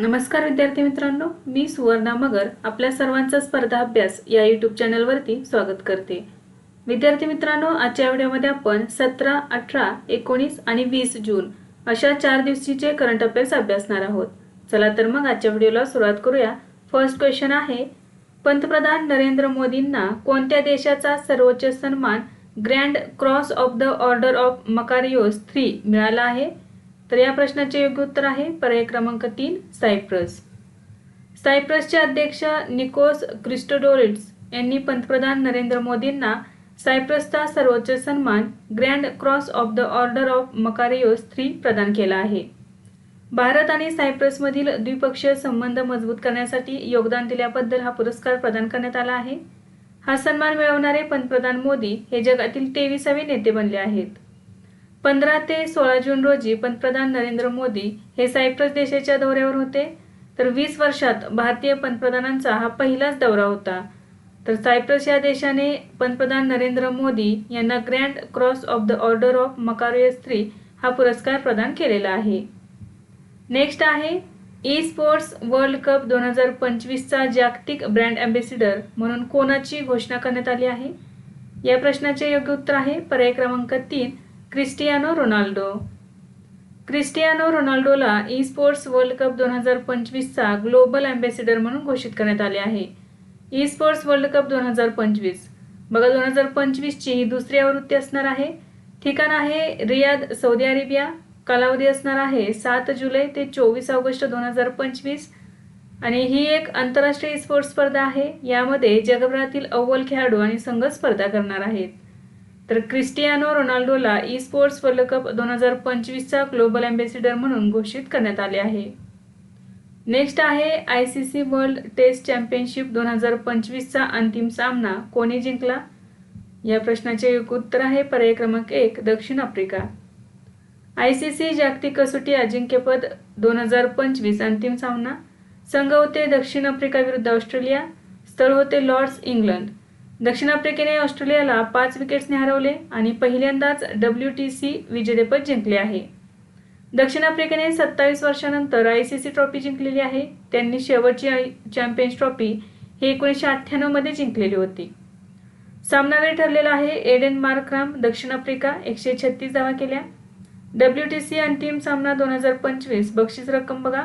नमस्कार विद्यार्थी मित्रांनो मी सुवर्णा मगर आपल्या सर्वांचा स्पर्धा अभ्यास या यूट्यूब चॅनलवरती स्वागत करते. विद्यार्थी मित्रांनो आजच्या व्हिडिओमध्ये आपण सतरा अठरा एकोणीस आणि वीस जून अशा चार दिवशीचे करंट अफेअर्स अभ्यासणार आहोत. चला तर मग आजच्या व्हिडिओला सुरुवात करूया. फर्स्ट क्वेश्चन आहे पंतप्रधान नरेंद्र मोदींना कोणत्या देशाचा सर्वोच्च सन्मान Grand Cross of the Order of Makarios three मिळाला आहे? तर या प्रश्नाचे योग्य उत्तर आहे. पर्याय क्रमांक तीन सायप्रस. सायप्रसचे अध्यक्ष निकोस क्रिस्टोडोरिट्स यांनी पंतप्रधान नरेंद्र मोदींना सायप्रसचा सर्वोच्च सन्मान Grand Cross of the Order of Makarios three प्रदान केला आहे. भारत आणि सायप्रसमधील द्विपक्षीय संबंध मजबूत करण्यासाठी योगदान दिल्याबद्दल हा पुरस्कार प्रदान करण्यात आला आहे. हा सन्मान मिळवणारे पंतप्रधान मोदी हे जगातील तेविसावे नेते बनले आहेत. पंधरा ते सोळा जून रोजी पंतप्रधान नरेंद्र मोदी हे सायप्रस देशाच्या दौऱ्यावर होते. तर वीस वर्षात भारतीय पंतप्रधानांचा हा पहिलाच दौरा होता. तर सायप्रस या देशाने पंतप्रधान नरेंद्र मोदी यांना Grand Cross of the Order of Makarios हा पुरस्कार प्रदान केलेला आहे. नेक्स्ट आहे ई स्पोर्ट्स वर्ल्ड कप दोन हजार पंचवीसचा जागतिक ब्रँड अँबेसिडर म्हणून कोणाची घोषणा करण्यात आली आहे? या प्रश्नाचे योग्य उत्तर आहे पर्याय क्रमांक तीन क्रिस्टियानो रोनाल्डो. क्रिस्टियानो रोनाल्डोला ई स्पोर्ट्स वर्ल्ड कप दोन हजार पंचवीसचा ग्लोबल अँबॅसिडर म्हणून घोषित करण्यात आले आहे. ई स्पोर्ट्स वर्ल्ड कप दोन हजार पंचवीस. बघा दोन हजार पंचवीसची ही दुसरी आवृत्ती असणार आहे. ठिकाण आहे रियाद सौदी अरेबिया. कालावधी असणार आहे सात जुलै ते चोवीस ऑगस्ट दोन हजार पंचवीस. आणि ही एक आंतरराष्ट्रीय स्पोर्ट्स स्पर्धा आहे. यामध्ये जगभरातील अव्वल खेळाडू आणि संघ स्पर्धा करणार आहेत. तर क्रिस्टियानो रोनाल्डोला ई स्पोर्ट्स वर्ल्ड कप दोन हजार पंचवीसचा ग्लोबल अँबॅसिडर म्हणून घोषित करण्यात आले आहे. नेक्स्ट आहे I C C World Test Championship दोन हजार पंचवीसचा अंतिम सामना कोणी जिंकला? या प्रश्नाचे एक उत्तर आहे पर्याय क्रमांक एक दक्षिण आफ्रिका. आय सी सी जागतिक कसोटी अजिंक्यपद दोन हजार पंचवीस अंतिम सामना. संघ होते दक्षिण आफ्रिका विरुद्ध ऑस्ट्रेलिया स्थळ होते लॉर्ड्स इंग्लंड. दक्षिण आफ्रिकेने ऑस्ट्रेलियाला पाच विकेट्सने हरवले आणि पहिल्यांदाच डब्ल्यू टी सी विजेतेपद जिंकले आहे. दक्षिण आफ्रिकेने सत्तावीस वर्षानंतर आय सी सी ट्रॉफी जिंकलेली आहे. त्यांनी शेवटची चॅम्पियन्स ट्रॉफी ही एकोणीसशे अठ्ठ्याण्णवमध्ये जिंकलेली होती. सामनावीर ठरलेला आहे एडेन मार्क्राम दक्षिण आफ्रिका एकशे छत्तीस धावा केल्या. डब्ल्यू टी सी अंतिम सामना दोन हजार पंचवीस बक्षीस रक्कम बघा.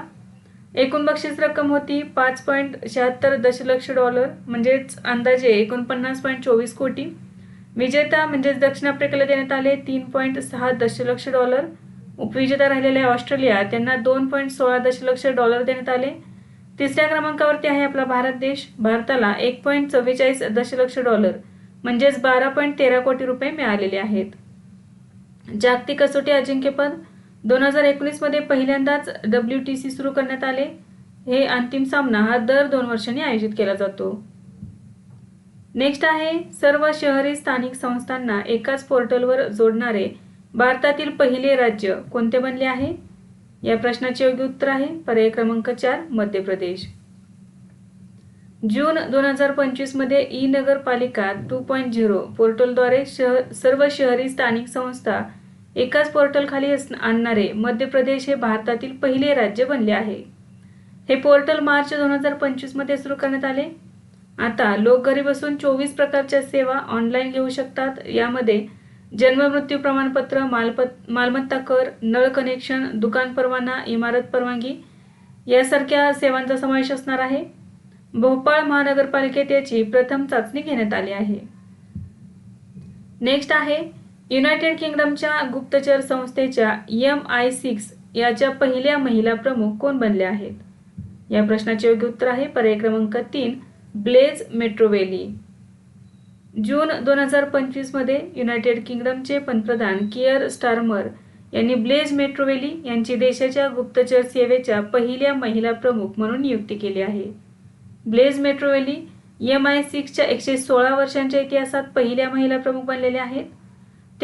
एकूण बक्षीस रक्कम होती पाच पॉईंट शहात्तर दशलक्ष डॉलर म्हणजेच अंदाजे एकोणपन्नास पॉईंट चोवीस कोटी. विजेता म्हणजेच दक्षिण आफ्रिकेला देण्यात आले तीन पॉईंट सहा दशलक्ष डॉलर. उपविजेता राहिलेल्या ऑस्ट्रेलिया त्यांना दोन पॉईंट सोळा दशलक्ष डॉलर देण्यात आले. तिसऱ्या क्रमांकावरती आहे आपला भारत देश. भारताला एक पॉईंट चव्वेचाळीस दशलक्ष डॉलर म्हणजेच बारा पॉईंट तेरा कोटी रुपये मिळालेले आहेत. जागतिक कसोटी अजिंक्यपद दोन हजार एकोणीसमध्ये पहिल्यांदाच डब्ल्यू टी सी सुरू करण्यात आले. हे अंतिम सामना हा दर दोन वर्षांनी आयोजित केला जातो. नेक्स्ट आहे सर्व शहरी स्थानिक संस्थांना एकाच पोर्टलवर जोडणारे भारतातील पहिले राज्य कोणते बनले आहे? या प्रश्नाचे योग्य उत्तर आहे पर्याय क्रमांक चार मध्य प्रदेश. जून दोन हजार पंचवीसमध्ये e Nagarpalika two point zero पोर्टलद्वारे शह सर्व शहरी स्थानिक संस्था एकाच पोर्टलखाली अस आणणारे मध्य प्रदेश हे भारतातील पहिले राज्य बनले आहे. हे पोर्टल मार्च दोन हजार पंचवीसमध्ये सुरू करण्यात आले. आता लोक घरी बसून चोवीस प्रकारच्या सेवा ऑनलाईन घेऊ शकतात. यामध्ये जन्म मृत्यू प्रमाणपत्र मालपत मालमत्ता कर नळ कनेक्शन दुकान परवाना इमारत परवानगी यासारख्या सेवांचा समावेश असणार आहे. भोपाळ महानगरपालिकेत याची प्रथम चाचणी घेण्यात आली आहे. नेक्स्ट आहे युनायटेड किंगडमच्या गुप्तचर संस्थेच्या एम आय सिक्स याच्या पहिल्या महिला प्रमुख कोण बनल्या आहेत? या प्रश्नाचे योग्य उत्तर आहे पर्याय क्रमांक तीन ब्लेज मेट्रोवेली. जून दोन हजार पंचवीसमध्ये युनायटेड किंगडमचे पंतप्रधान किअर स्टार्मर यांनी ब्लेज मेट्रोवेली यांची देशाच्या गुप्तचर सेवेच्या पहिल्या महिला प्रमुख म्हणून नियुक्ती केली आहे. ब्लेज मेट्रोवेली एम आय सिक्सच्या एकशे सोळा वर्षांच्या इतिहासात पहिल्या महिला प्रमुख बनलेल्या आहेत.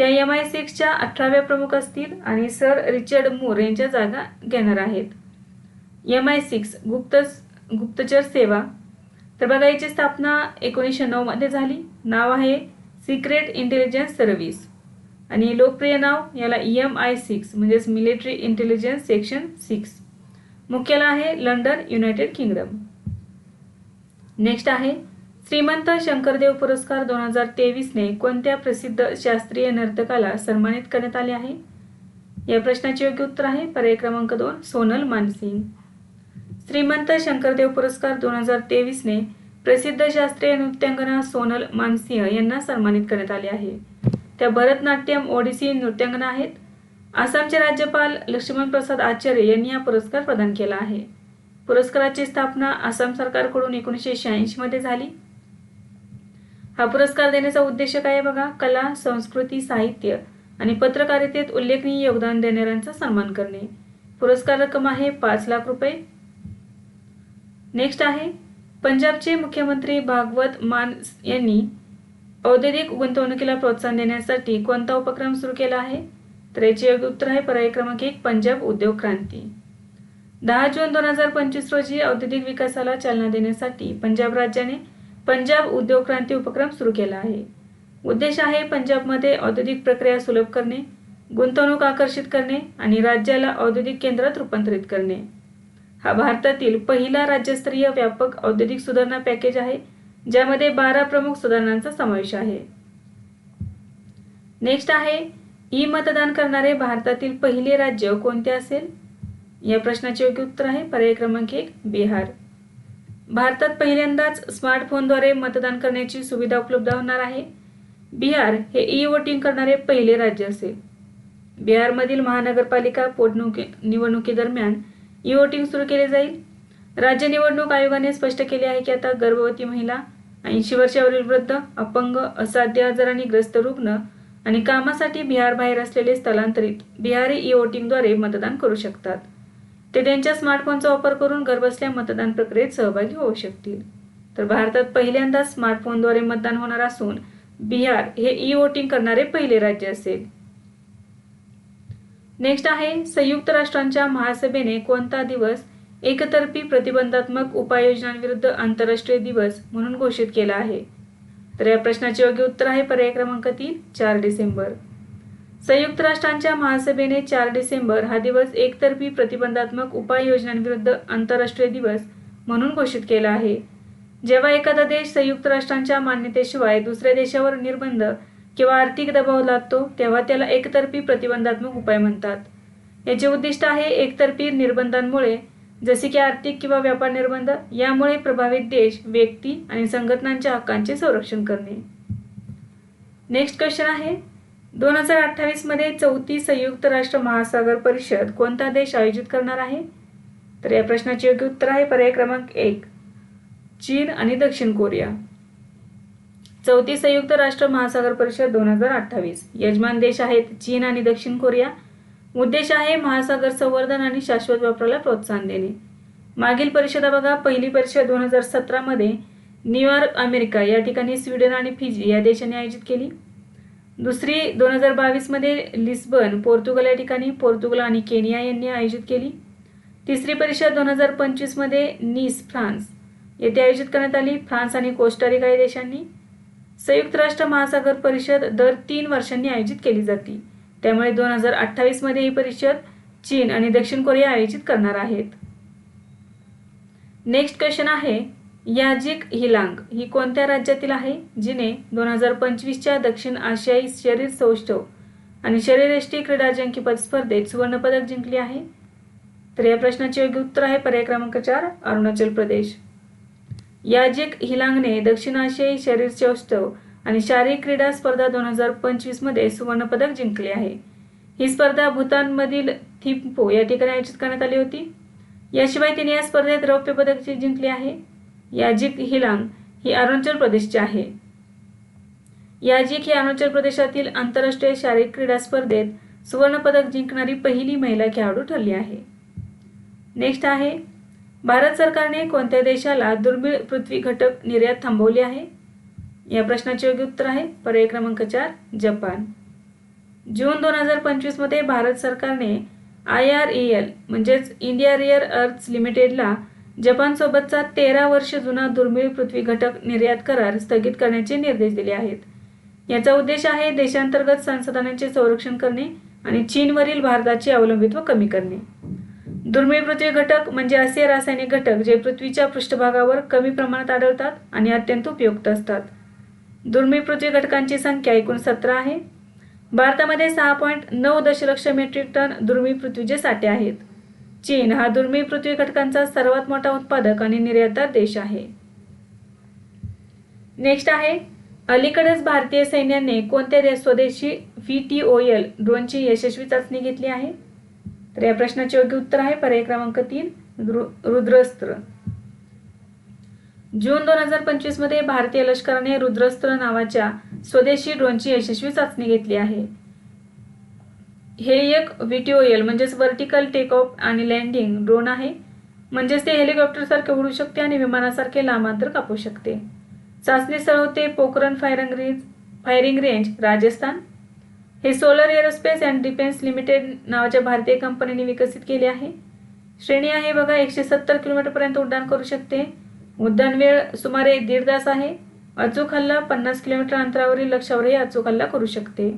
त्या एम आय सिक्सच्या अठराव्या प्रमुख असतील आणि सर रिचर्ड मूर यांच्या जागा घेणार आहेत. एम आय सिक्स गुप्त गुप्तचर सेवा. तर बघा याची स्थापना एकोणीसशे नऊमध्ये झाली. नाव आहे सिक्रेट इंटेलिजन्स सर्व्हिस. आणि लोकप्रिय नाव याला एम आय सिक्स म्हणजेच मिलिटरी इंटेलिजन्स सेक्शन सिक्स मुख्यालय आहे लंडन युनायटेड किंगडम. नेक्स्ट आहे श्रीमंत शंकरदेव पुरस्कार दोन हजार तेवीसने कोणत्या प्रसिद्ध शास्त्रीय नर्तकाला सन्मानित करण्यात आले आहे? या प्रश्नाचे योग्य उत्तर आहे पर्याय क्रमांक दोन सोनल मानसिंग. श्रीमंत शंकरदेव पुरस्कार दोन हजार तेवीसने प्रसिद्ध शास्त्रीय नृत्यांगना सोनल मानसिंह यांना सन्मानित करण्यात आले आहे. त्या भरतनाट्यम ओडिसी नृत्यांगना आहेत. आसामचे राज्यपाल लक्ष्मण प्रसाद आचार्य यांनी हा पुरस्कार प्रदान केला आहे. पुरस्काराची स्थापना आसाम सरकारकडून एकोणीसशे शहाऐंशीमध्ये झाली. हा पुरस्कार देण्याचा उद्देश काय आहे बघा? कला संस्कृती साहित्य आणि पत्रकारितेत उल्लेखनीय योगदान देणाऱ्यांचा सन्मान करणे. पुरस्कार रक्कम आहे पाच लाख रुपये. नेक्स्ट आहे पंजाबचे मुख्यमंत्री भागवत मान यांनी औद्योगिक गुंतवणुकीला प्रोत्साहन देण्यासाठी कोणता उपक्रम सुरू केला आहे? तर याचे योग्य उत्तर आहे पर्याय क्रमांक एक पंजाब उद्योग क्रांती. दहा जून दोन हजार पंचवीस रोजी औद्योगिक विकासाला चालना देण्यासाठी पंजाब राज्याने पंजाब उद्योग क्रांती उपक्रम सुरू केला आहे. उद्देश आहे पंजाबमध्ये औद्योगिक प्रक्रिया सुलभ करणे गुंतवणूक आकर्षित करणे आणि राज्याला औद्योगिक केंद्रात रूपांतरित करणे. हा भारतातील पहिला राज्यस्तरीय व्यापक औद्योगिक सुधारणा पॅकेज आहे ज्यामध्ये बारा प्रमुख सुधारणांचा समावेश आहे. नेक्स्ट आहे ई मतदान करणारे भारतातील पहिले राज्य कोणते असेल? या प्रश्नाचे योग्य उत्तर आहे पर्याय क्रमांक एक बिहार. भारतात पहिल्यांदाच स्मार्टफोनद्वारे मतदान करण्याची सुविधा उपलब्ध होणार आहे. बिहार हे ई वोटिंग करणारे पहिले राज्य असेल. बिहारमधील महानगरपालिका पोटनिवडणुकी निवडणुकीदरम्यान ई वोटिंग सुरू केले जाईल. राज्य निवडणूक आयोगाने स्पष्ट केले आहे की आता गर्भवती महिला ऐंशी वर्षावरील वृद्ध अपंग असाध्य आजाराने ग्रस्त रुग्ण आणि कामासाठी बिहार बाहेर असलेले स्थलांतरित बिहारी ई वोटिंगद्वारे मतदान करू शकतात. ते त्यांच्या स्मार्टफोनचा वापर करून घरबसल्या मतदान प्रक्रियेत सहभागी होऊ शकतील. तर भारतात पहिल्यांदा स्मार्टफोनद्वारे मतदान होणार असून बिहार हे ई वोटिंग करणारे पहिले राज्य असेल. नेक्स्ट आहे संयुक्त राष्ट्रांच्या महासभेने कोणता दिवस एकतर्फी प्रतिबंधात्मक उपाययोजनांविरुद्ध आंतरराष्ट्रीय दिवस म्हणून घोषित केला आहे? तर या प्रश्नाचे योग्य उत्तर आहे पर्याय क्रमांक तीन चार डिसेंबर. संयुक्त राष्ट्रांच्या महासभेने चार डिसेंबर हा दिवस एकतर्फी प्रतिबंधात्मक उपाययोजनांविरुद्ध आंतरराष्ट्रीय दिवस म्हणून घोषित केला आहे. जेव्हा एखादा देश संयुक्त राष्ट्रांच्या मान्यतेशिवाय दुसऱ्या देशावर निर्बंध किंवा आर्थिक दबाव लादतो तेव्हा त्याला एकतर्फी प्रतिबंधात्मक उपाय म्हणतात. याचे उद्दिष्ट आहे एकतर्फी निर्बंधांमुळे जसे की आर्थिक किंवा व्यापार निर्बंध यामुळे प्रभावित देश व्यक्ती आणि संघटनांच्या हक्कांचे संरक्षण करणे. नेक्स्ट क्वेश्चन आहे दोन हजार अठ्ठावीसमध्ये चौथी संयुक्त राष्ट्र महासागर परिषद कोणता देश आयोजित करणार आहे? तर या प्रश्नाचे योग्य उत्तर आहे पर्याय क्रमांक एक चीन आणि दक्षिण कोरिया. चौथी संयुक्त राष्ट्र महासागर परिषद दोन हजार अठ्ठावीस. यजमान देश आहेत चीन आणि दक्षिण कोरिया. उद्देश आहे महासागर संवर्धन आणि शाश्वत वापराला प्रोत्साहन देणे. मागील परिषदा बघा पहिली परिषद दोन हजार सतरामध्ये न्यूयॉर्क अमेरिका या ठिकाणी स्वीडन आणि फिजी या देशांनी आयोजित केली. दुसरी दोन हजार बावीसमध्ये लिस्बन पोर्तुगल या ठिकाणी पोर्तुगल आणि केनिया यांनी आयोजित केली. तिसरी परिषद दोन हजार पंचवीसमध्ये नीस फ्रान्स. येथे आयोजित करण्यात आली फ्रान्स आणि कोस्टारिका या देशांनी. संयुक्त राष्ट्र महासागर परिषद दर तीन वर्षांनी आयोजित केली जाते. त्यामुळे दोन हजार अठ्ठावीसमध्ये ही परिषद चीन आणि दक्षिण कोरिया आयोजित करणार आहेत. नेक्स्ट क्वेश्चन आहे याजिक हिलांग ही कोणत्या राज्यातील आहे? जिने दोन हजार पंचवीसच्या दक्षिण आशियाई शरीर सौष्ठव आणि शरीरयष्टी क्रीडा अजिंक्यपद स्पर्धेत सुवर्णपदक जिंकले आहे? तर या प्रश्नाचे योग्य उत्तर आहे पर्याय क्रमांक चार अरुणाचल प्रदेश. याजिक हिलांगने दक्षिण आशियाई शरीर सौष्ठव आणि शारीरिक क्रीडा स्पर्धा दोन हजार पंचवीसमध्ये सुवर्णपदक जिंकले आहे. ही स्पर्धा भूतानमधील थिम्पो या ठिकाणी आयोजित करण्यात आली होती. याशिवाय तिने या स्पर्धेत रौप्य पदक जिंकले आहे. याजिक हिलांग ही अरुणाचल प्रदेशची आहे. याजिक ही अरुणाचल प्रदेशातील आंतरराष्ट्रीय शारीरिक क्रीडा स्पर्धेत सुवर्णपदक जिंकणारी पहिली महिला खेळाडू ठरली आहे. नेक्स्ट आहे भारत सरकारने कोणत्या देशाला दुर्मिळ पृथ्वी घटक निर्यात थांबवली आहे? या प्रश्नाचे योग्य उत्तर आहे पर्याय क्रमांक चार जपान. जून दोन हजार पंचवीसमध्ये भारत सरकारने आय आर ई एल म्हणजेच इंडिया रिअर अर्थ लिमिटेडला जपानसोबतचा तेरा वर्ष जुना दुर्मिळ पृथ्वी घटक निर्यात करार स्थगित करण्याचे निर्देश दिले आहेत. याचा उद्देश आहे देशांतर्गत संसाधनांचे संरक्षण करणे आणि चीनवरील भारताचे अवलंबित्व कमी करणे. दुर्मिळ पृथ्वी घटक म्हणजे असे रासायनिक घटक जे पृथ्वीच्या पृष्ठभागावर कमी प्रमाणात आढळतात आणि अत्यंत उपयुक्त असतात. दुर्मिळ पृथ्वी घटकांची संख्या एकूण सतरा आहे. भारतामध्ये सहा पॉईंट नऊ दशलक्ष मेट्रिक टन दुर्मिळ पृथ्वीचे साठे आहेत. चीन हा दुर्मिळ पृथ्वी घटकांचा सर्वात मोठा उत्पादक आणि निर्यातदार देश आहे. नेक्स्ट आहे अलीकडेच भारतीय सैन्याने कोणत्या देश स्वदेशी व्ही टी ओ एल ड्रोनची यशस्वी चाचणी घेतली आहे? तर या प्रश्नाचे योग्य उत्तर आहे पर्याय क्रमांक तीन रुद्रस्त्र. जून दोन हजार पंचवीसमध्ये भारतीय लष्कराने रुद्रस्त्र नावाच्या स्वदेशी ड्रोनची यशस्वी चाचणी घेतली आहे. हे एक व्हीटीओएल म्हणजेच वर्टिकल टेकऑफ आणि लँडिंग ड्रोन आहे. म्हणजेच ते हेलिकॉप्टरसारखे उडू शकते आणि विमानासारखे लांब अंतर कापू शकते. चाचणी स्थळ होते Pokhran firing range firing range Rajasthan. हे Solar Aerospace and Defence Limited नावाच्या भारतीय कंपनीने विकसित केले आहे. श्रेणी आहे बघा एकशे सत्तर किलोमीटरपर्यंत उड्डाण करू शकते. उड्डाण वेळ सुमारे दीड तास आहे. अचूक हल्ला पन्नास किलोमीटर अंतरावरील लक्षावरही अचूक हल्ला करू शकते.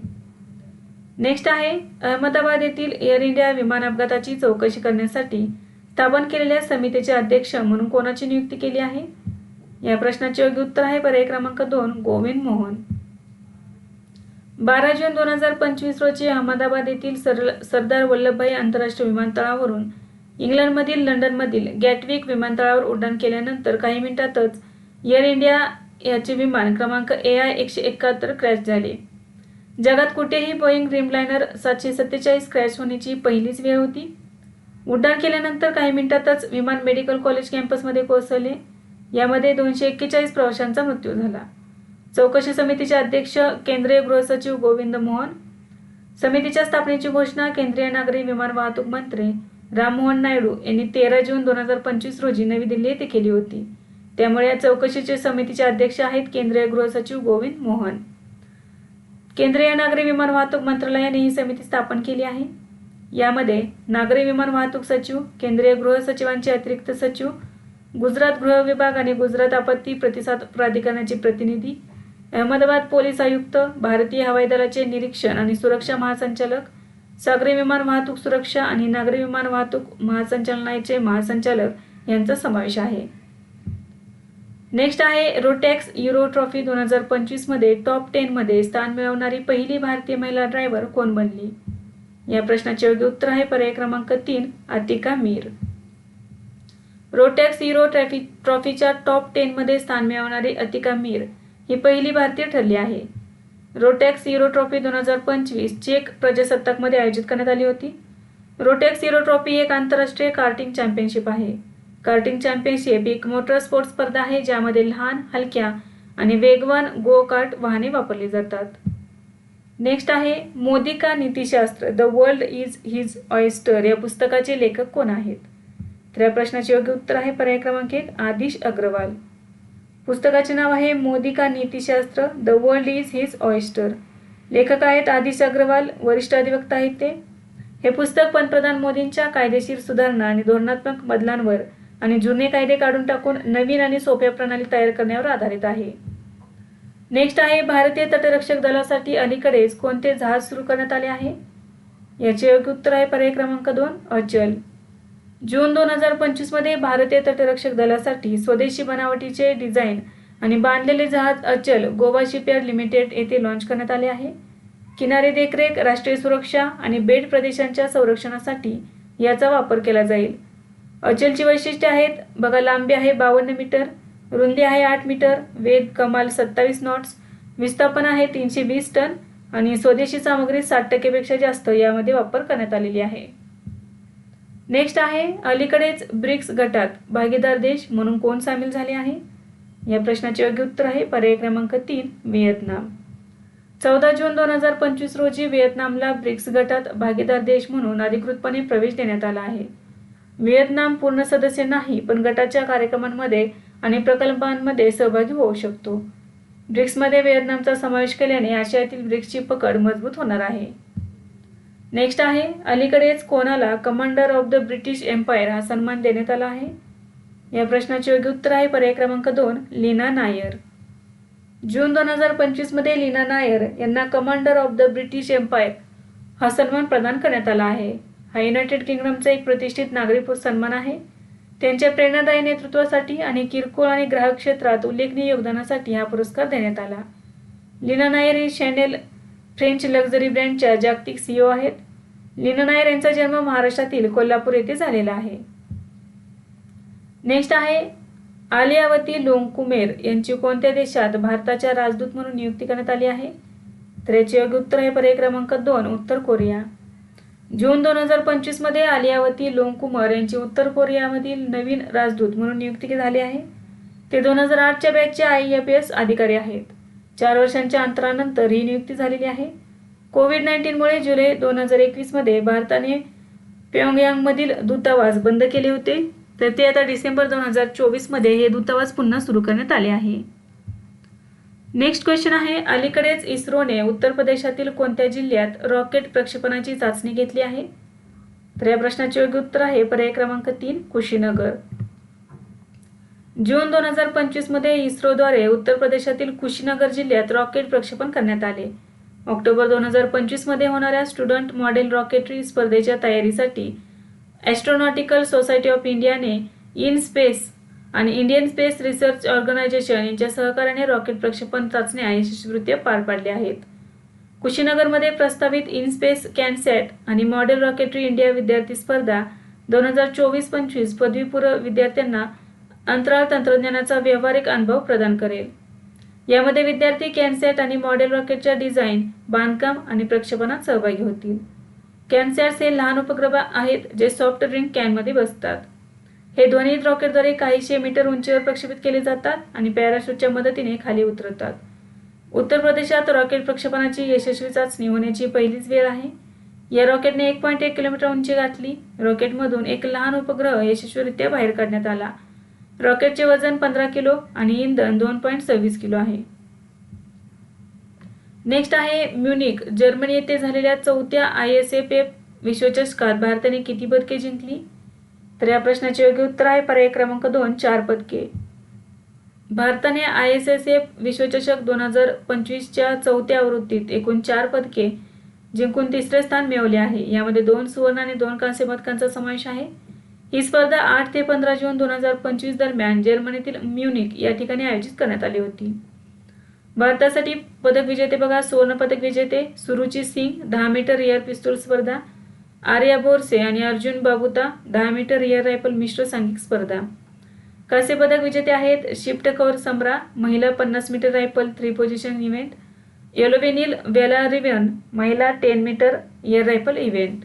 नेक्स्ट आहे अहमदाबाद येथील एअर इंडिया विमान अपघाताची चौकशी करण्यासाठी स्थापन केलेल्या समितीचे अध्यक्ष म्हणून कोणाची नियुक्ती केली आहे? या प्रश्नाचे योग्य उत्तर आहे पर्याय क्रमांक दोन गोविंद मोहन. बारा जून दोन हजार पंचवीस रोजी अहमदाबाद येथील सर सरदार वल्लभभाई आंतरराष्ट्रीय विमानतळावरून इंग्लंडमधील लंडनमधील गॅटविक विमानतळावर उड्डाण केल्यानंतर काही मिनिटातच एअर इंडिया याचे विमान क्रमांक ए आय एकशे एकाहत्तर क्रॅश झाले. जगात कुठेही बोईंग ड्रीमलायनर सातशे सत्तेचाळीस क्रॅश होण्याची पहिलीच वेळ होती. उड्डाण केल्यानंतर काही मिनिटातच विमान मेडिकल कॉलेज कॅम्पसमध्ये कोसळले. यामध्ये दोनशे एक्केचाळीस प्रवाशांचा मृत्यू झाला. चौकशी समितीचे अध्यक्ष केंद्रीय गृहसचिव गोविंद मोहन समितीच्या स्थापनेची घोषणा केंद्रीय नागरी विमान वाहतूक मंत्री राममोहन नायडू यांनी तेरा जून दोन हजार पंचवीस रोजी नवी दिल्ली येथे केली होती. त्यामुळे या चौकशीचे समितीचे अध्यक्ष आहेत केंद्रीय गृहसचिव गोविंद मोहन. केंद्रीय नागरी विमान वाहतूक मंत्रालयाने ही समिती स्थापन केली आहे. यामध्ये नागरी विमान वाहतूक सचिव केंद्रीय गृह सचिवांचे अतिरिक्त सचिव गुजरात गृह विभाग आणि गुजरात आपत्ती प्रतिसाद प्राधिकरणाचे प्रतिनिधी अहमदाबाद पोलीस आयुक्त भारतीय हवाई दलाचे निरीक्षण आणि सुरक्षा महासंचालक सागरी विमान वाहतूक सुरक्षा आणि नागरी विमान वाहतूक महासंचालनाचे महासंचालक यांचा समावेश आहे. नेक्स्ट आहे रोटॅक्स युरो ट्रॉफी दोन हजार पंचवीसमध्ये टॉप टेनमध्ये स्थान मिळवणारी पहिली भारतीय महिला ड्रायव्हर कोण बनली? या प्रश्नाचे योग्य उत्तर आहे पर्याय क्रमांक तीन Atika Mir. Rotax Euro trophy ट्रॉफीच्या top टेनमध्ये स्थान मिळवणारी अतिका मीर ही पहिली भारतीय ठरली आहे. रोटॅक्स युरो ट्रॉफी दोन हजार पंचवीस चेक प्रजासत्ताकमध्ये आयोजित करण्यात आली होती. रोटॅक्स युरो ट्रॉफी एक आंतरराष्ट्रीय कार्टिंग चॅम्पियनशिप आहे. कार्टिंग चॅम्पियनशिप एक मोटर स्पोर्ट्स स्पर्धा आहे ज्यामध्ये लहान हलक्या आणि वेगवान गो कार्ट वाहने वापरली जातात. नेक्स्ट आहे मोदिका नीतीशास्त्र. The World Is His Oyster या पुस्तकाचे लेखक कोण आहेत? तर या प्रश्नाचे योग्य उत्तर आहे पर्याय क्रमांक एक आदिश अग्रवाल. पुस्तकाचे नाव आहे मोदिका नीतीशास्त्र. The World Is His Oyster लेखक आहेत आदिश अग्रवाल. वरिष्ठ अधिवक्ता आहेत ते. हे पुस्तक पंतप्रधान मोदींच्या कायदेशीर सुधारणा आणि धोरणात्मक बदलांवर आणि जुने कायदे काढून टाकून नवीन आणि सोप्या प्रणाली तयार करण्यावर आधारित आहे. नेक्स्ट आहे भारतीय तटरक्षक दलासाठी अलीकडेच कोणते जहाज सुरू करण्यात आले आहे? याचे योग्य उत्तर आहे पर्याय क्रमांक दोन अचल. जून दोन हजार पंचवीसमध्ये भारतीय तटरक्षक दलासाठी स्वदेशी बनावटीचे डिझाईन आणि बांधलेले जहाज अचल गोवा शिपयार्ड लिमिटेड येथे लॉन्च करण्यात आले आहे. किनारे देखरेख राष्ट्रीय सुरक्षा आणि बेट प्रदेशांच्या संरक्षणासाठी याचा वापर केला जाईल. अचलची वैशिष्ट्ये आहेत. बघा लांबी आहे बावन्न मीटर रुंदी आहे आठ मीटर वेद कमाल सत्तावीस नॉट्स विस्थापन आहे तीनशे वीस टन आणि स्वदेशी सामग्री साठ टक्केपेक्षा जास्त यामध्ये वापर करण्यात आलेली आहे. नेक्स्ट आहे अलीकडेच ब्रिक्स गटात भागीदार देश म्हणून कोण सामील झाले आहे? या प्रश्नाचे योग्य उत्तर आहे पर्याय क्रमांक तीन व्हिएतनाम. चौदा जून दोन हजार पंचवीस रोजी व्हिएतनामला ब्रिक्स गटात भागीदार देश म्हणून अधिकृतपणे प्रवेश देण्यात आला आहे. व्हिएतनाम पूर्ण सदस्य नाही पण गटाच्या कार्यक्रमांमध्ये आणि प्रकल्पांमध्ये सहभागी होऊ शकतो. ब्रिक्समध्ये व्हिएतनामचा समावेश केल्याने आशियातील ब्रिक्सची पकड मजबूत होणार आहे. नेक्स्ट आहे अलीकडेच कोणाला Commander of the British Empire हा सन्मान देण्यात आला आहे? या प्रश्नाचे योग्य उत्तर आहे पर्याय क्रमांक दोन लीना नायर. जून दोन हजार पंचवीसमध्ये लीना नायर यांना Commander of the British Empire हा सन्मान प्रदान करण्यात आला आहे. हा युनायटेड किंगडमचा एक प्रतिष्ठित नागरी सन्मान आहे. त्यांच्या प्रेरणादायी नेतृत्वासाठी आणि किरकोळ आणि ग्राहक क्षेत्रात उल्लेखनीय योगदानासाठी हा पुरस्कार देण्यात आला. लिना नायर ही शॅनेल फ्रेंच लक्झरी ब्रँडच्या जागतिक सीईओ आहेत. लिना नायर यांचा जन्म महाराष्ट्रातील कोल्हापूर येथे झालेला आहे. नेक्स्ट आहे आलियावती लोंगकुमेर यांची कोणत्या देशात भारताच्या राजदूत म्हणून नियुक्ती करण्यात आली आहे? तर याचे योग्य उत्तर आहे पर्याय क्रमांक दोन उत्तर कोरिया. जून दोन हजार पंचवीसमध्ये आलियावती लोंगकुमार यांची उत्तर कोरियामधील नवीन राजदूत म्हणून नियुक्ती झाली आहे. ते दोन हजार आठच्या बॅचचे आय एफ एस अधिकारी आहेत. चार वर्षांच्या अंतरानंतर ही नियुक्ती झालेली आहे. कोविड नाईन्टीनमुळे जुलै दोन हजार एकवीसमध्ये भारताने प्योंगयांगमधील दूतावास बंद केले होते. तर ते आता डिसेंबर दोन हजार चोवीसमध्ये हे दूतावास पुन्हा सुरू करण्यात आले आहे. नेक्स्ट क्वेश्चन आहे अलीकडेच इस्रोने उत्तर प्रदेशातील कोणत्या जिल्ह्यात रॉकेट प्रक्षेपणाची चाचणी घेतली आहे? तर या प्रश्नाचे योग्य उत्तर आहे पर्याय क्रमांक तीन कुशीनगर. जून दोन हजार पंचवीसमध्ये इस्रोद्वारे उत्तर प्रदेशातील कुशीनगर जिल्ह्यात रॉकेट प्रक्षेपण करण्यात आले. ऑक्टोबर दोन हजार पंचवीसमध्ये होणाऱ्या स्टुडंट मॉडेल रॉकेटरी स्पर्धेच्या तयारीसाठी ॲस्ट्रॉनॉटिकल सोसायटी ऑफ इंडियाने इन स्पेस आणि इंडियन स्पेस रिसर्च ऑर्गनायझेशन यांच्या सहकार्याने रॉकेट प्रक्षेपण चाचण्या यशस्वीरित्या पार पाडल्या आहेत. कुशीनगरमध्ये प्रस्तावित इन स्पेस कॅनसॅट आणि मॉडेल रॉकेटरी इंडिया विद्यार्थी स्पर्धा दोन हजार चोवीस पंचवीस पदवीपूर्व विद्यार्थ्यांना अंतराळ तंत्रज्ञानाचा व्यावहारिक अनुभव प्रदान करेल. यामध्ये विद्यार्थी कॅनसॅट आणि मॉडेल रॉकेटच्या डिझाईन बांधकाम आणि प्रक्षेपणात सहभागी होतील. कॅनसॅट्स हे लहान उपग्रह आहेत जे सॉफ्ट ड्रिंक कॅनमध्ये बसतात. हे दोन्ही रॉकेटद्वारे काहीशे मीटर उंचीवर प्रक्षेपित केले जातात आणि पॅराशूटच्या मदतीने खाली उतरतात. उत्तर प्रदेशात रॉकेट प्रक्षेपणाची यशस्वी चाचणी होण्याची पहिलीच वेळ आहे. या रॉकेटने एक पॉईंट एक किलोमीटर उंची गाठली. रॉकेटमधून एक लहान उपग्रह यशस्वीरित्या बाहेर काढण्यात आला. रॉकेटचे वजन पंधरा किलो आणि इंधन दोन पॉईंट सव्वीस किलो आहे. नेक्स्ट आहे म्युनिक. जर्मनी येथे झालेल्या चौथ्या आय एस एफ एफ विश्वचषकात भारताने किती पदके जिंकली? तर या प्रश्नाचे योग्य उत्तर आहे. पर्याय क्रमांक दोन चार पदके. भारताने आय एस एस एफ विश्वचषक दोन हजार पंचवीसच्या चौथ्या आवृत्तीत एकूण चार पदके जिंकून तिसरे स्थान मिळवले आहे. यामध्ये दोन सुवर्ण आणि दोन कांस्य पदकांचा समावेश आहे. ही स्पर्धा आठ ते पंधरा जून दोन हजार पंचवीस दरम्यान जर्मनीतील म्युनिक या ठिकाणी आयोजित करण्यात आली होती. भारतासाठी पदक विजेते बघा सुवर्ण पदक विजेते सुरुची सिंग दहा मीटर एअर पिस्तूल स्पर्धा आर्या बोरसे आणि अर्जुन बाबुता दहा मीटर एअर रायफल मिश्र सांघिक स्पर्धा. कांस्य पदक विजेते आहेत शिफ्ट कौर समरा महिला पन्नास metre rifle three position event Elavenil Valarivan महिला ten metre air rifle event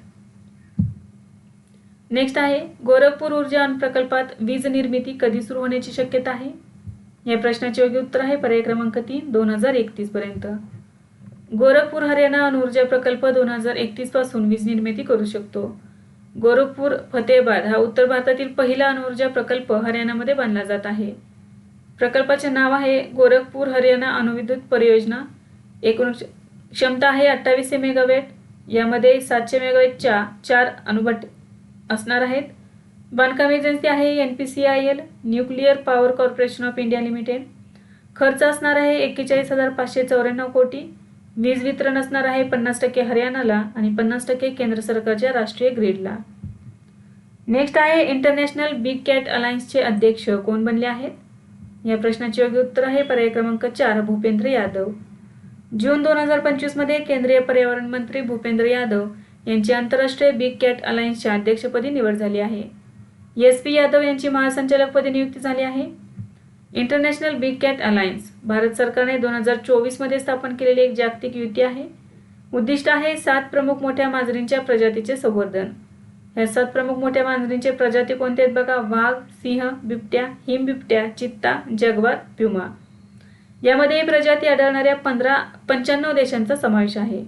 next आहे गोरखपूर ऊर्जा प्रकल्पात वीज निर्मिती कधी सुरू होण्याची शक्यता आहे? या प्रश्नाचे योग्य उत्तर आहे पर्याय क्रमांक तीन दोन हजार एकतीस पर्यंत. गोरखपूर हरियाणा अणुऊर्जा प्रकल्प दोन हजार एकतीसपासून वीज निर्मिती करू शकतो. गोरखपूर फतेहबाद हा उत्तर भारतातील पहिला अणुऊर्जा प्रकल्प हरियाणामध्ये बांधला जात आहे. प्रकल्पाचे नाव आहे गोरखपूर हरियाणा अणुविद्युत परियोजना. एकूण क्षमता आहे अठ्ठावीसशे मेगावेट. यामध्ये सातशे मेगावेटच्या चार अणुभट असणार आहेत. बांधकाम एजन्सी आहे N P C I L Nuclear Power Corporation of India Limited. खर्च असणार आहे एक्केचाळीस हजार पाचशे चौऱ्याण्णव कोटी. वीज वितरण असणार आहे पन्नास टक्के हरियाणाला आणि पन्नास टक्के केंद्र सरकारच्या राष्ट्रीय ग्रीडला नेक्स्ट आहे इंटरनॅशनल बिग कॅट अलायन्सचे अध्यक्ष. कोण बनले आहेत? या प्रश्नाचे योग्य उत्तर आहे पर्याय क्रमांक चार भूपेंद्र यादव. जून दोन हजार पंचवीसमध्ये केंद्रीय पर्यावरण मंत्री भूपेंद्र यादव यांची आंतरराष्ट्रीय बिग कॅट अलायन्सच्या अध्यक्षपदी निवड झाली आहे. एस पी यादव यांची महासंचालकपदी नियुक्ती झाली आहे. International Big Cat Alliance Bharat सरकारने दोन हजार चोवीसमध्ये स्थापन केलेली एक जागतिक युती आहे. उद्दिष्ट आहे सात प्रमुख मोठ्या मांजरींच्या प्रजातीचे संवर्धन. ह्या सात प्रमुख मोठ्या मांजरींचे प्रजाती कोणते आहेत बघा? वाघ सिंह बिबट्या हिम बिबट्या चित्ता जगवार प्युमा. यामध्ये प्रजाती आढळणाऱ्या पंधरा पंच्याण्णव देशांचा समावेश आहे.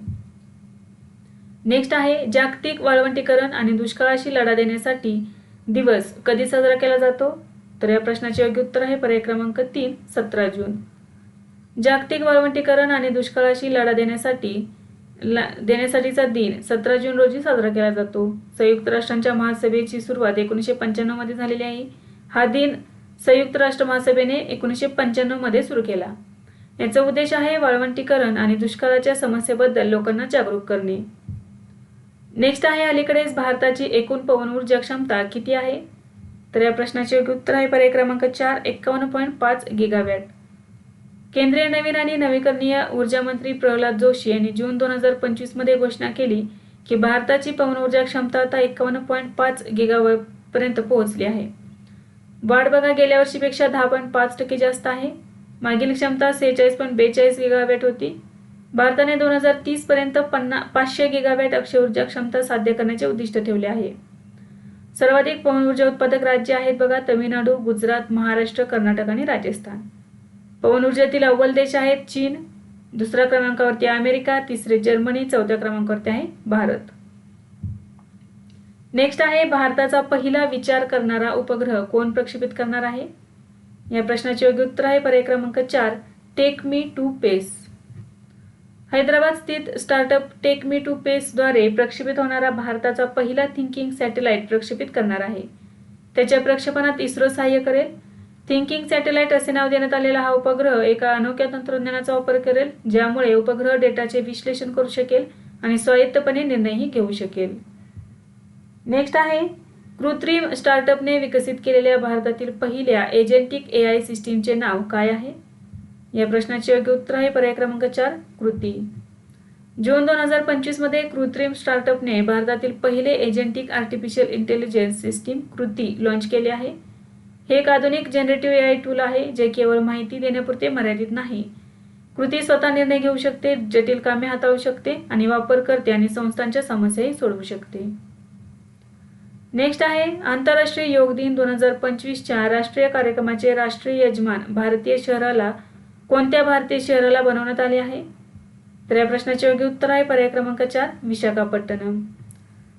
नेक्स्ट आहे जागतिक वाळवंटीकरण आणि दुष्काळाशी लढा देण्यासाठी दिवस कधी साजरा केला जातो? तर या प्रश्नाचे योग्य उत्तर आहे पर्याय क्रमांक तीन सतरा जून. जागतिक वाळवंटीकरण आणि दुष्काळाशी लढा देण्यासाठी देण्यासाठीचा दिन सतरा जून रोजी साजरा केला जातो. संयुक्त राष्ट्रांच्या महासभेची सुरुवात एकोणीसशे पंच्याण्णवमध्ये झालेली आहे. हा दिन संयुक्त राष्ट्र महासभेने एकोणीसशे पंच्याण्णवमध्ये सुरू केला. याचा उद्देश आहे वाळवंटीकरण आणि दुष्काळाच्या समस्येबद्दल लोकांना जागरूक करणे. नेक्स्ट आहे अलीकडेच भारताची एकूण पवन ऊर्जा क्षमता किती आहे? तर या प्रश्नाचे योग्य उत्तर आहे पर्याय क्रमांक चार एक्कावन्न पॉईंट पाच गिगावॅट केंद्रीय नवीन आणि नवीकरणीय ऊर्जा मंत्री प्रल्हाद जोशी यांनी जून दोन हजार पंचवीसमध्ये घोषणा केली की भारताची पवन ऊर्जा क्षमता आता एक्कावन्न पॉईंट पाच गिगावॅट पर्यंत पोहोचली आहे. वाढ बघा गेल्या वर्षीपेक्षा दहा पॉईंट पाच टक्के जास्त आहे. मागील क्षमता सेहेचाळीस पॉईंट बेचाळीस गिगावॅट होती. भारताने दोन हजार तीस पर्यंत पन्ना पाचशे गिगावॅट अक्षय ऊर्जा क्षमता साध्य करण्याचे उद्दिष्ट ठेवले आहे. सर्वाधिक पवन ऊर्जा उत्पादक राज्य आहेत बघा तमिळनाडू गुजरात महाराष्ट्र कर्नाटक आणि राजस्थान. पवन ऊर्जेतील अव्वल देश आहेत चीन दुसऱ्या क्रमांकावरती अमेरिका तिसरे जर्मनी चौथ्या क्रमांकावरती आहे भारत. नेक्स्ट आहे भारताचा पहिला विचार करणारा उपग्रह कोण प्रक्षेपित करणार आहे? या प्रश्नाचे योग्य उत्तर आहे पर्याय क्रमांक चार take me to space Hyderabad स्थित स्टार्टअप टेक मी टू पेसद्वारे प्रक्षेपित होणारा भारताचा पहिला थिंकिंग सॅटेलाइट प्रक्षेपित करणार आहे. त्याच्या प्रक्षेपणात इस्रो सहाय्य करेल. थिंकिंग सॅटेलाइट असे नाव देण्यात आलेला हा उपग्रह एका अनोख्या तंत्रज्ञानाचा वापर करेल ज्यामुळे उपग्रह डेटाचे विश्लेषण करू शकेल आणि स्वायत्तपणे निर्णयही घेऊ शकेल. नेक्स्ट आहे कृत्रिम स्टार्टअपने विकसित केलेल्या भारतातील पहिल्या एजेंटिक ए आय सिस्टीमचे नाव काय आहे? या प्रश्नाचे योग्य उत्तर आहे पर्याय क्रमांक चार कृती. जून दोन हजार पंचवीसमध्ये कृत्रिम स्टार्टअपने भारतातील पहिले agentic artificial intelligence system Kriti launch केले आहे. हे एक आधुनिक जनरेटिव्ह ए आय टूल आहे जे केवळ माहिती देण्यापुरते मर्यादित नाही. कृती स्वतः निर्णय घेऊ शकते जटिल कामे हाताळू शकते आणि वापरकर्ते आणि संस्थांच्या समस्याही सोडवू शकते. नेक्स्ट आहे आंतरराष्ट्रीय योग दिन दोन हजार पंचवीसच्या राष्ट्रीय कार्यक्रमाचे राष्ट्रीय यजमान भारतीय शहराला कोणत्या भारतीय शहराला बनवण्यात आले आहे? तर या प्रश्नाचे योग्य उत्तर आहे पर्याय क्रमांक चार विशाखापट्टणम.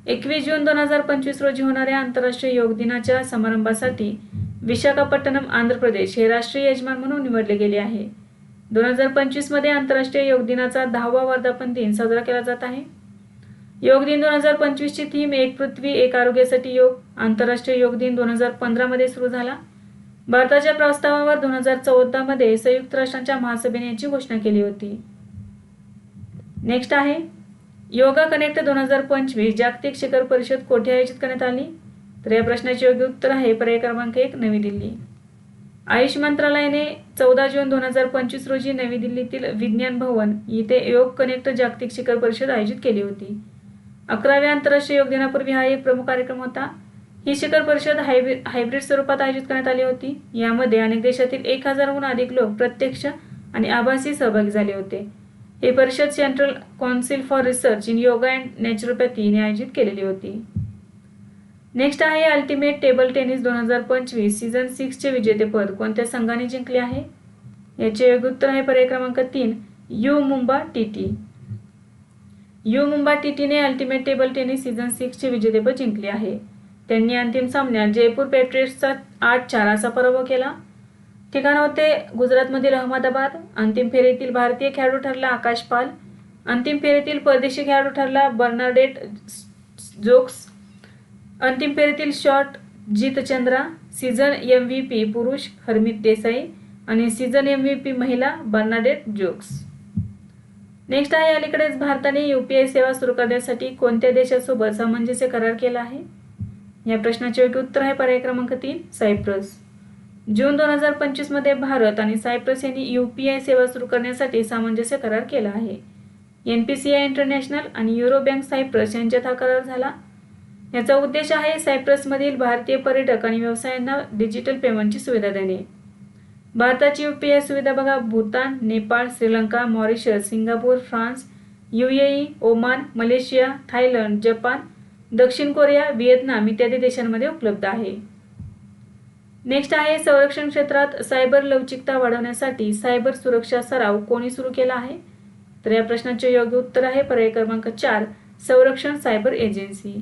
एकवीस जून दोन हजार पंचवीस रोजी होणाऱ्या आंतरराष्ट्रीय योग दिनाच्या समारंभासाठी विशाखापट्टणम आंध्र प्रदेश हे राष्ट्रीय यजमान म्हणून निवडले गेले आहे. दोन हजार पंचवीसमध्ये आंतरराष्ट्रीय योग दिनाचा दहावा वर्धापन दिन साजरा केला जात आहे. योग दिन दोन हजार पंचवीसची थीम एक पृथ्वी एक आरोग्यासाठी योग. आंतरराष्ट्रीय योग दिन दोन हजार पंधरामध्ये सुरू झाला. भारताच्या प्रस्तावावर दोन हजार चौदा मध्ये संयुक्त राष्ट्रांच्या महासभेने याची घोषणा केली होती. नेक्स्ट आहे. योगा कनेक्ट दोन हजार पंचवीस जागतिक शिखर परिषद कोठे आयोजित करण्यात आली? तर या प्रश्नाचे योग्य उत्तर आहे पर्याय क्रमांक एक नवी दिल्ली. आयुष मंत्रालयाने चौदा जून दोन हजार पंचवीस रोजी नवी दिल्लीतील विज्ञान भवन येथे योग कनेक्ट जागतिक शिखर परिषद आयोजित केली होती. अकराव्या आंतरराष्ट्रीय योग दिनापूर्वी हा एक प्रमुख कार्यक्रम होता. ही शिखर परिषद हायब्रिड हायब्रिड स्वरूपात आयोजित करण्यात आली होती. यामध्ये अनेक देशातील एक हजारहून अधिक लोक प्रत्यक्ष आणि आभासी सहभागी झाले होते. ही परिषद Central Council for Research in Yoga and नॅचरोपॅथीने आयोजित केलेली होती. नेक्स्ट आहे अल्टिमेट टेबल टेनिस दोन हजार पंचवीस सीझन सिक्सचे विजेतेपद. कोणत्या संघाने जिंकले आहे? याचे योग्य उत्तर आहे पर्याय क्रमांक तीन U Mumba T T U Mumba T टीने अल्टिमेट टेबल टेनिस सीझन सिक्सचे विजेतेपद जिंकले आहे. त्यांनी अंतिम सामन्यात जयपूर पेट्रियट्सचा आठ चार असा पराभव केला. ठिकाण होते गुजरातमधील अहमदाबाद अंतिम फेरीतील भारतीय खेळाडू ठरला आकाश पाल अंतिम फेरीतील परदेशी खेळाडू ठरला बर्नार्डेट जोक्स अंतिम फेरीतील shot Jeetchandra season M V P पुरुष हरमित देसाई आणि सीझन एम व्ही पी महिला बर्नाडेट जोक्स. नेक्स्ट आहे अलीकडेच भारताने यू पी आय सेवा सुरू करण्यासाठी कोणत्या देशासोबत सामंजस्य करार केला आहे? या प्रश्नाचे योग्य उत्तर आहे पर्याय क्रमांक तीन सायप्रस. जून दोन हजार पंचवीसमध्ये भारत आणि सायप्रस यांनी यू पी आय सेवा सुरू करण्यासाठी सामंजस्य करार केला आहे. N P C I international आणि युरो बँक सायप्रस यांच्यात हा करार झाला. याचा उद्देश आहे सायप्रसमधील भारतीय पर्यटक आणि व्यवसायांना डिजिटल पेमेंटची सुविधा देणे. भारताची यू पी आय सुविधा बघा Bhutan Nepal Sri Lanka Mauritius Singapore France U A Oman Malaysia Thailand Japan दक्षिण कोरिया व्हिएतनाम इत्यादी देशांमध्ये उपलब्ध आहे. नेक्स्ट आहे संरक्षण क्षेत्रात सायबर लवचिकता वाढवण्यासाठी सायबर सुरक्षा सराव कोणी सुरू केला आहे? तर या प्रश्नाचे योग्य उत्तर आहे पर्याय क्रमांक चार संरक्षण सायबर एजन्सी.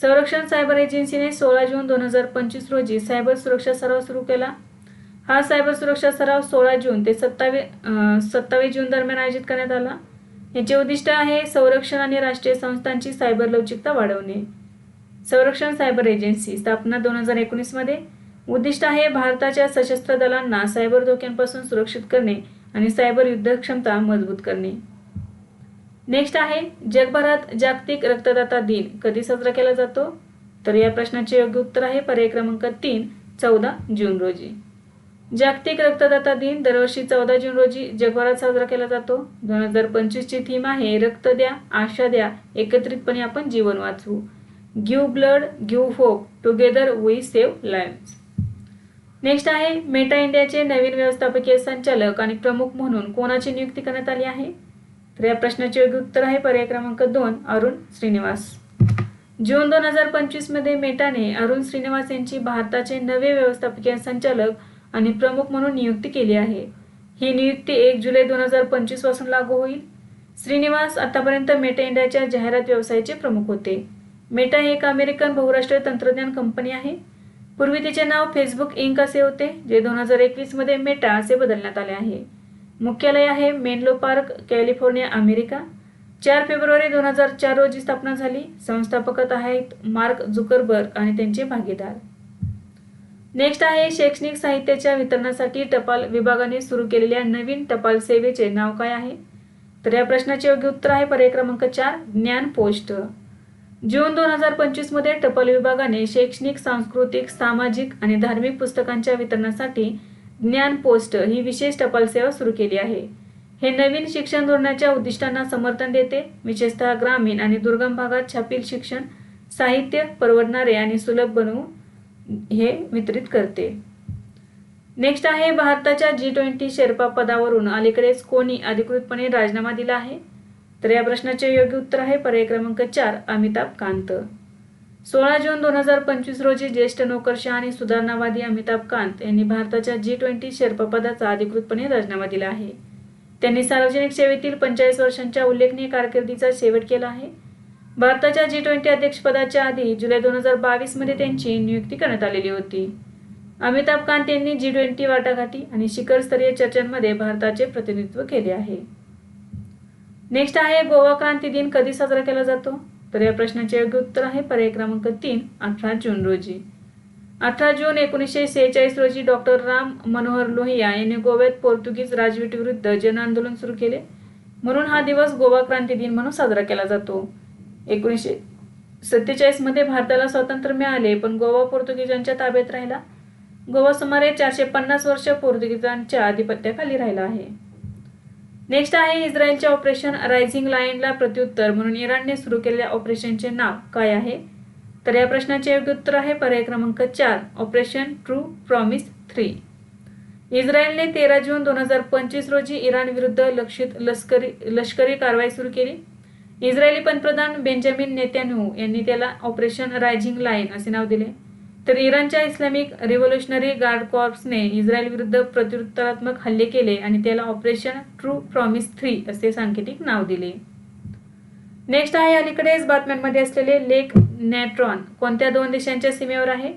संरक्षण सायबर एजन्सीने सोळा जून दोन हजार पंचवीस रोजी सायबर सुरक्षा सराव सुरू केला. हा सायबर सुरक्षा सराव सोळा जून ते सत्तावीस सत्तावीस जून दरम्यान आयोजित करण्यात आला. याचे उद्दिष्ट आहे संरक्षण आणि राष्ट्रीय संस्थांची सायबर लवचिकता वाढवणे. संरक्षण सायबर एजन्सी स्थापना दोन हजार एकोणीसमध्ये उद्दिष्ट आहे भारताच्या सशस्त्र दलांना सायबर धोक्यांपासून सुरक्षित करणे आणि सायबर युद्ध क्षमता मजबूत करणे. नेक्स्ट आहे जगभरात जागतिक रक्तदाता दिन कधी साजरा केला जातो? तर या प्रश्नाचे योग्य उत्तर आहे पर्याय क्रमांक तीन चौदा जून रोजी. जागतिक रक्तदाता दिन दरवर्षी चौदा जून रोजी जगभरात साजरा केला जातो. दोन हजार पंचवीसची थीम आहे रक्त द्या आशा द्या एकत्रितपणे आपण जीवन वाचवू. Give blood give hope together we save life next आहे मेटा इंडियाचे नवीन व्यवस्थापकीय संचालक आणि प्रमुख म्हणून कोणाची नियुक्ती करण्यात आली आहे? तर या प्रश्नाचे योग्य उत्तर आहे पर्याय क्रमांक दोन अरुण श्रीनिवास. जून दोन हजार पंचवीसमध्ये मेटाने अरुण श्रीनिवास यांची भारताचे नवे व्यवस्थापकीय संचालक आणि प्रमुख म्हणून नियुक्ती केली आहे. ही नियुक्ती एक जुलै दोन हजार पंचवीसपासून लागू होईल. श्रीनिवास आतापर्यंत मेटा इंडियाच्या जाहिरात व्यवसायाचे प्रमुख होते. मेटा ही एक अमेरिकन बहुराष्ट्रीय तंत्रज्ञान कंपनी आहे. पूर्वी तिचे नाव फेसबुक इंक असे होते जे दोन हजार एकवीसमध्ये मेटा असे बदलण्यात आले आहे. मुख्यालय आहे मेनलो पार्क कॅलिफोर्निया अमेरिका. चार फेब्रुवारी दोन हजार चार रोजी स्थापना झाली. संस्थापकत आहेत मार्क झुकरबर्ग आणि त्यांचे भागीदार. नेक्स्ट आहे शैक्षणिक साहित्याच्या वितरणासाठी टपाल विभागाने सुरू केलेल्या नवीन टपाल सेवेचे नाव काय आहे? तर या प्रश्नाचे योग्य उत्तर आहे पर्याय क्रमांक चार ज्ञान पोस्ट. जून दोन हजार पंचवीसमध्ये टपाल विभागाने शैक्षणिक सांस्कृतिक सामाजिक आणि धार्मिक पुस्तकांच्या वितरणासाठी ज्ञान पोस्ट ही विशेष टपाल सेवा सुरू केली आहे. हे नवीन शिक्षण धोरणाच्या उद्दिष्टांना समर्थन देते. विशेषतः ग्रामीण आणि दुर्गम भागात छापील शिक्षण साहित्य परवडणारे आणि सुलभ बनवून हे वितरित करते. नेक्स्ट आहे भारताच्या जी ट्वेंटी शेर्पा पदावरून. अलीकडेच कोणी अधिकृतपणे राजीनामा दिला आहे? तर या प्रश्नाचे योग्य उत्तर आहे पर्याय क्रमांक चार अमिताभ कांत. सोळा जून दोन हजार पंचवीस रोजी ज्येष्ठ नोकरशाह आणि सुधारणावादी अमिताभ कांत यांनी भारताच्या जी ट्वेंटी शेर्पा पदाचा अधिकृतपणे राजीनामा दिला आहे. त्यांनी सार्वजनिक सेवेतील पंचेचाळीस वर्षांच्या उल्लेखनीय कारकिर्दीचा शेवट केला आहे. भारताच्या जी ट्वेंटी अध्यक्षपदाच्या आधी जुलै दोन हजार बावीसमध्ये त्यांची नियुक्ती करण्यात आलेली होती. अमिताभ कांत यांनी जी ट्वेंटी वाटाघाटी आणि शिखरस्तरीय चर्चांमध्ये भारताचे प्रतिनिधित्व केले आहे. नेक्स्ट आहे गोवा क्रांती दिन कधी साजरा केला जातो? तर या प्रश्नाचे योग्य उत्तर आहे पर्याय क्रमांक तीन अठरा जून रोजी. अठरा जून एकोणीसशे सेहेचाळीस रोजी डॉक्टर राम मनोहर लोहिया यांनी गोव्यात पोर्तुगीज राजवटीविरुद्ध जन आंदोलन सुरू केले. म्हणून हा दिवस गोवा क्रांती दिन म्हणून साजरा केला जातो. एकोणीसशे सत्तेचाळीसमध्ये भारताला स्वातंत्र्य मिळाले पण गोवा पोर्तुगीजांच्या ताब्यात राहिला. गोवा सुमारे चारशे पन्नास वर्ष पोर्तुगीजांच्या आधिपत्याखाली राहिला आहे. नेक्स्ट आहे इस्रायलच्या ऑपरेशन रायझिंग लाईनला प्रत्युत्तर. म्हणून इराणने सुरू केलेल्या ऑपरेशनचे नाव काय आहे? तर या प्रश्नाचे योग्य उत्तर आहे पर्याय क्रमांक चार ऑपरेशन ट्रू प्रॉमिस थ्री इस्रायलने तेरा जून दोन हजार पंचवीस रोजी इराण विरुद्ध लक्षित लष्करी लष्करी कारवाई सुरू केली. इस्रायली पंतप्रधान बेंजामिन नेत्यानहू यांनी त्याला ऑपरेशन रायझिंग लाईन असे नाव दिले. तर इराणच्या इस्लामिक रिव्होल्युशनरी गार्ड कॉर्प्सने इस्रायल विरुद्ध प्रत्युत्तरात्मक हल्ले केले आणि त्याला ऑपरेशन ट्रू प्रॉमिस थ्री असे सांकेतिक नाव दिले. नेक्स्ट आहे अलीकडेच बातम्यांमध्ये असलेले लेक नॅट्रॉन कोणत्या दोन देशांच्या सीमेवर आहे?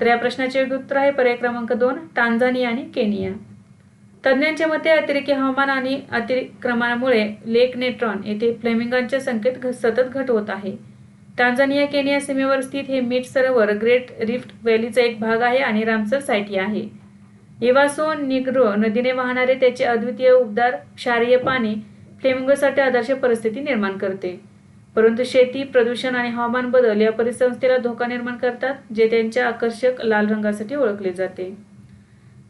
तर या प्रश्नाचे उत्तर आहे पर्याय क्रमांक दोन टांझानिया आणि केनिया. तज्ज्ञांच्या मते अतिरेकी हवामान आणि अतिक्रमणामुळे लेक नेट्रॉन येथे फ्लेमिंगांच्या संख्येत सतत घट होत आहे. टांझानिया केनिया सीमेवर स्थित हे मीठ सरोवर ग्रेट रिफ्ट व्हॅलीचा एक भाग आहे आणि रामसर सायटी आहे. इवासो निग्रो नदीने वाहणारे त्याचे अद्वितीय उबदार क्षारीय पाणी फ्लेमिंगोसाठी आदर्श परिस्थिती निर्माण करते. परंतु शेती प्रदूषण आणि हवामान बदल या परिसंस्थेला धोका निर्माण करतात जे त्यांच्या आकर्षक लाल रंगासाठी ओळखले जाते.